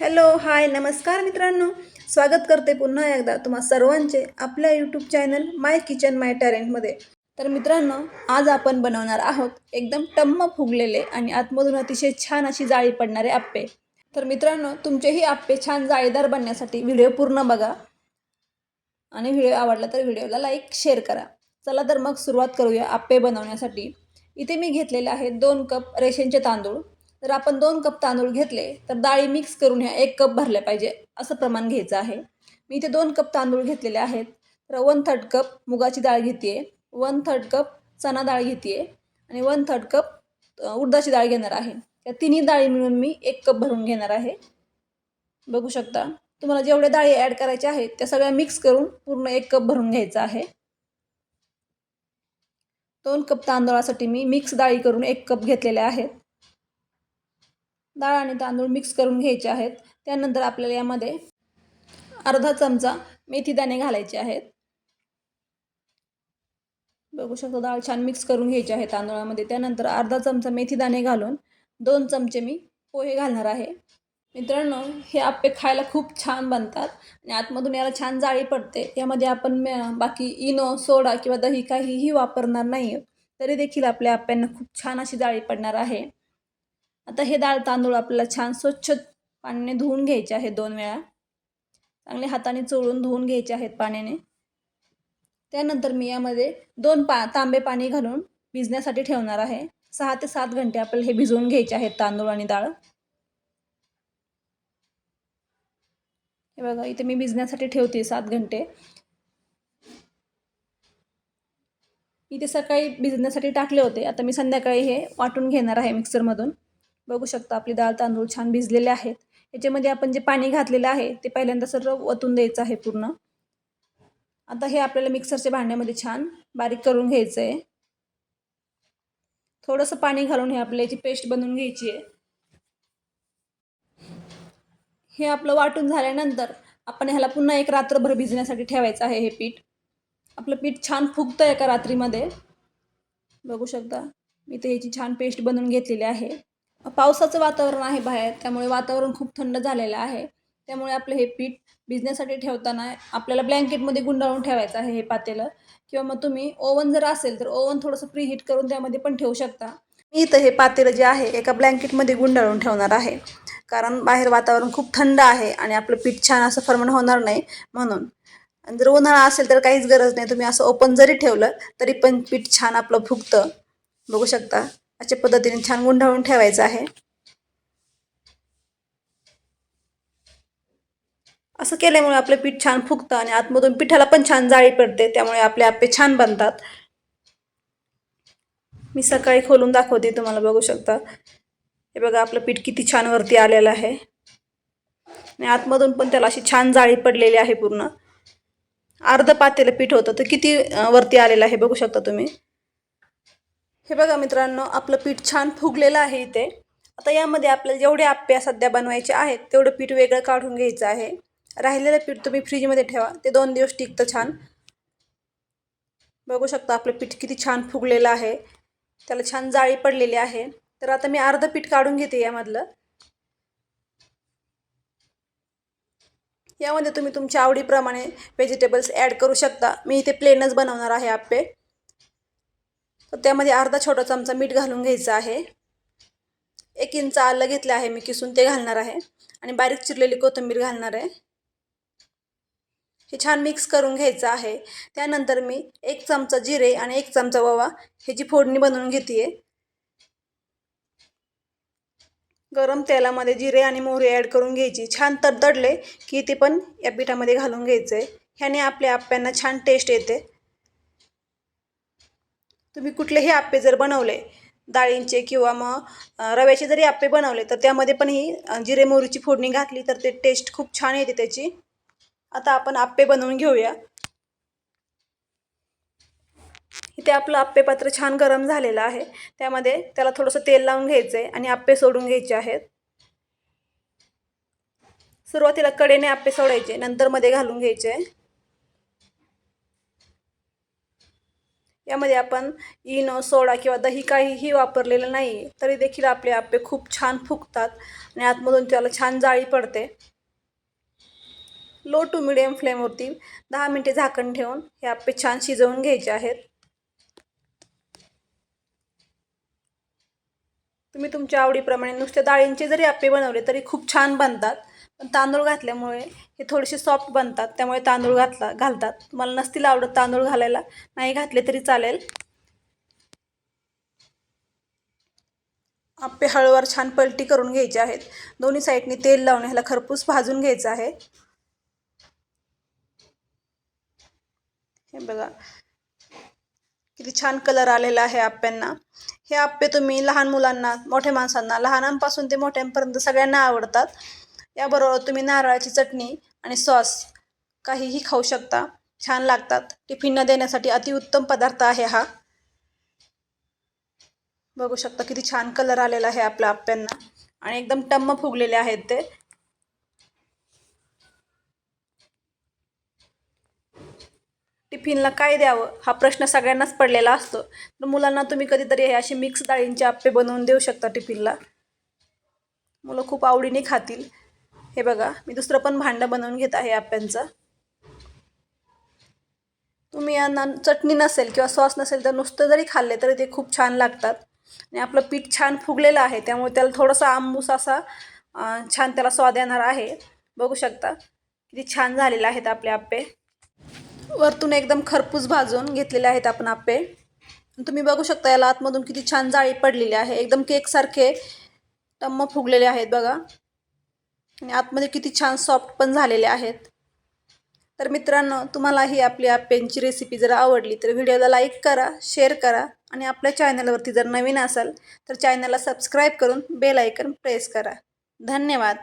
Hello hi नमस्कार मित्रांनो. स्वागत करते पुन्हा एकदा तुम्हा सर्वांचे आपल्या YouTube channel my kitchen my टॅलेंटमध्ये तर मित्रांनो आज आपण बनवणार आहोत एकदम टम्म फुगलेले आणि आतमधून अतिशय छान अशी जाळी पडणारे आप्पे. तर मित्रांनो तुमचेही आप्पे छान जाळीदार बनण्यासाठी व्हिडिओ पूर्ण बघा. आणि व्हिडिओ आवडला तर व्हिडिओला लाईक शेअर करा. चला तर मग सुरुवात करूया आप्पे बनवण्यासाठी. इथे मी घेतलेले आहेत दोन कप रेशनचे तांदूळ. जर आपण दोन कप तांदूळ घेतले तर डाळी मिक्स करून ह्या एक कप भरल्या पाहिजे असं प्रमाण घ्यायचं आहे. मी इथे दोन कप तांदूळ घेतलेले आहेत तर वन थर्ड कप मुगाची डाळ घेते वन थर्ड कप चना डाळ घेते आणि वन थर्ड कप उडदाची डाळ घेणार आहे. या तिन्ही डाळी मिळून मी एक कप भरून घेणार आहे. बघू शकता तुम्हाला जेवढ्या डाळी ॲड करायच्या आहेत त्या सगळ्या मिक्स करून पूर्ण एक कप भरून घ्यायचं आहे. दोन कप तांदळासाठी मी मिक्स डाळी करून एक कप घेतलेल्या आहेत. डाळ आणि तांदूळ मिक्स करून घ्यायचे आहेत. त्यानंतर आपल्याला यामध्ये अर्धा चमचा मेथीदाणे घालायचे आहेत. बघू शकतो डाळ छान मिक्स करून घ्यायचे आहे तांदळामध्ये. त्यानंतर अर्धा चमचा मेथीदाणे घालून दोन चमचे मी पोहे घालणार आहे. मित्रांनो हे आप्पे खायला खूप छान बनतात आणि आतमधून याला छान जाळी पडते. यामध्ये आपण बाकी इनो सोडा किंवा दही काहीही वापरणार नाही तरी देखील आपल्या आप्प्यांना खूप छान अशी जाळी पडणार आहे. आता हे डाळ तांदूळ आपल्याला छान स्वच्छ पाण्याने धुवून घ्यायचे आहेत दोन वेळा. चांगले हाताने चोळून धुवून घ्यायचे आहेत पाण्याने. त्यानंतर मी यामध्ये दोन पा तांबे पाणी घालून भिजण्यासाठी ठेवणार आहे. सहा ते सात घंटे आपल्याला हे भिजवून घ्यायचे आहेत तांदूळ आणि डाळ. हे बघा इथे मी भिजण्यासाठी ठेवते सात घंटे. इथे सकाळी भिजण्यासाठी टाकले होते. आता मी संध्याकाळी हे वाटून घेणार आहे मिक्सरमधून बघू शकता आपली डाळ तांदूळ छान भिजलेले आहेत. याच्यामध्ये आपण जे पाणी घातलेलं आहे ते पहिल्यांदा सर्व ओतून द्यायचं आहे पूर्ण. आता हे आपल्याला मिक्सरच्या भांड्यामध्ये छान बारीक करून घ्यायचं आहे थोडंसं पाणी घालून हे आपल्याला याची पेस्ट बनवून घ्यायची आहे. हे आपलं वाटून झाल्यानंतर आपण ह्याला पुन्हा एक रात्रभर भिजण्यासाठी ठेवायचं आहे हे पीठ. आपलं पीठ छान फुगतं एका रात्रीमध्ये. बघू शकता मी ते ह्याची छान पेस्ट बनवून घेतलेली आहे. पावसाचं वातावरण आहे बाहेर त्यामुळे वातावरण खूप थंड झालेलं आहे. त्यामुळे आपलं हे पीठ भिजण्यासाठी ठेवताना आपल्याला ब्लँकेटमध्ये गुंडाळून ठेवायचं आहे हे पातेलं. किंवा मग तुम्ही ओव्हन जर असेल तर ओव्हन थोडंसं प्रीहीट करून त्यामध्ये पण ठेवू शकता. मी इथं हे पातेलं जे आहे एका ब्लँकेटमध्ये गुंडाळून ठेवणार आहे. कारण बाहेर वातावरण खूप थंड आहे आणि आपलं पीठ छान असं फर्मण होणार नाही म्हणून. आणि जर उन्हाळा असेल तर काहीच गरज नाही. तुम्ही असं ओपन जरी ठेवलं तरी पण पीठ छान आपलं फुगतं. बघू शकता. अशा पद्धतीने छान गुंडाळून ठेवायचं आहे. असं केल्यामुळे आपलं पीठ छान फुगतं आणि आतमधून पिठाला पण छान जाळी पडते त्यामुळे आपले आप्पे छान बनतात. मी सकाळी खोलून दाखवते तुम्हाला बघू शकता. हे बघा आपलं पीठ किती छान वरती आलेलं आहे. आणि आतमधून पण त्याला अशी छान जाळी पडलेली आहे पूर्ण. अर्ध पातेलं पीठ होतं तर किती वरती आलेलं आहे बघू शकता तुम्ही. हे बघा मित्रांनो आपलं पीठ छान फुगलेलं आहे इथे. आता यामध्ये आपल्याला जेवढे आप्पे सध्या बनवायचे आहेत तेवढं पीठ वेगळं काढून घ्यायचं आहे. राहिलेलं पीठ तुम्ही फ्रीजमध्ये ठेवा ते दोन दिवस टिकतं छान. बघू शकता आपलं पीठ किती छान फुगलेलं आहे. त्याला छान जाळी पडलेली आहे. तर आता मी अर्धं पीठ काढून घेते यामधलं. यामध्ये तुम्ही तुमच्या आवडीप्रमाणे व्हेजिटेबल्स ॲड करू शकता. मी इथे प्लेनच बनवणार आहे आप्पे. तर त्यामध्ये अर्धा छोटा चमचा मीठ घालून घ्यायचं आहे. एक इंच आलं घेतलं आहे मी किसून ते घालणार आहे. आणि बारीक चिरलेली कोथिंबीर घालणार आहे. हे छान मिक्स करून घ्यायचं आहे. त्यानंतर मी एक चमचा जिरे आणि एक चमचा ओवा ह्याची फोडणी बनवून घेते गरम तेलामध्ये जिरे आणि मोहरी ॲड करून घ्यायची. छान तडतडले की ते पण या पिठामध्ये घालून घ्यायचं आहे ह्याने आपल्या आप्प्यांना छान टेस्ट येते. तुम्ही कुठलेही आप्पे जर बनवले डाळींचे किंवा मग रव्याचे जरी आप्पे बनवले तर त्यामध्ये पण ही जिरे मोहरीची फोडणी घातली तर ते टेस्ट खूप छान येते त्याची. आता आपण आप्पे बनवून घेऊया. इथे आपलं आप्पे पात्र छान गरम झालेलं आहे. त्यामध्ये त्याला थोडंसं तेल लावून घ्यायचं आहे आणि आप्पे सोडून घ्यायचे आहेत. सुरुवातीला कडेने आप्पे सोडायचे नंतर मध्ये घालून घ्यायचे. यामध्ये आपण इनो सोडा किंवा दही काहीही वापरलेलं नाही आहे तरी देखील आपले आप्पे खूप छान फुगतात आणि आतमधून त्याला छान जाळी पडते. लो टू मिडियम फ्लेमवरती दहा मिनटे झाकण ठेवून हे आप्पे छान शिजवून घ्यायचे आहेत. तुम्ही तुमच्या आवडीप्रमाणे नुसत्या डाळींचे जरी आप्पे बनवले तरी खूप छान बनतात. तांदूळ घातल्यामुळे हे थोडेसे सॉफ्ट बनतात त्यामुळे तांदूळ घातला घालतात. तुम्हाला नसतील आवडत तांदूळ घालायला. नाही घातले तरी चालेल. आप्पे हळूवार छान पलटी करून घ्यायचे आहेत. दोन्ही साईडनी तेल लावून ह्याला खरपूस भाजून घ्यायचं आहे. हे बघा. किती छान कलर आलेला आहे आप्यांना हे आप्पे तुम्ही लहान मुलांना मोठ्या माणसांना लहानांपासून ते मोठ्यांपर्यंत सगळ्यांना आवडतात. याबरोबर तुम्ही नारळाची चटणी आणि सॉस काहीही खाऊ शकता. छान लागतात. टिफिनला देण्यासाठी अतिउत्तम पदार्थ आहे हा. बघू शकता किती छान कलर आलेला आहे आपल्या आप्यांना. आणि एकदम टम्म फुगलेले आहेत ते. टिफिनला काय द्यावं? हा प्रश्न सगळ्यांनाच पडलेला असतो. तर मुलांना तुम्ही कधीतरी हे असे मिक्स डाळींचे आप्पे बनवून देऊ शकता टिफिनला. मुलं खूप आवडीने खातील. हे बघा मी दुसरं पण भांडं बनवून घेत आहे आप्यांचं. तुम्ही यांना चटणी नसेल किंवा सॉस नसेल तर नुसतं जरी खाल्ले तरी ते खूप छान लागतात. आणि आपलं पीठ छान फुगलेलं आहे त्यामुळे त्याला थोडासा आंबूस असा छान त्याला स्वाद येणार आहे. बघू शकता किती छान झालेले आहेत आपले आप्पे. वरतून एकदम खरपूस भाजून घेतलेले आहेत आपण आप्पे. तुम्ही बघू शकता याला आतमधून किती छान जाळी पडलेली आहे. एकदम केकसारखे टम्म फुगलेले आहेत बघा. आणि आतमध्ये किती छान सॉफ्ट पण झालेले आहेत. तर मित्रांनो तुम्हाला ही आपली आप्यांची रेसिपी जर आवडली तर व्हिडिओला लाईक करा शेअर करा आणि आपल्या चॅनलवरती जर नवीन असाल तर चॅनलला सबस्क्राईब करून बेल आयकन प्रेस करा. धन्यवाद.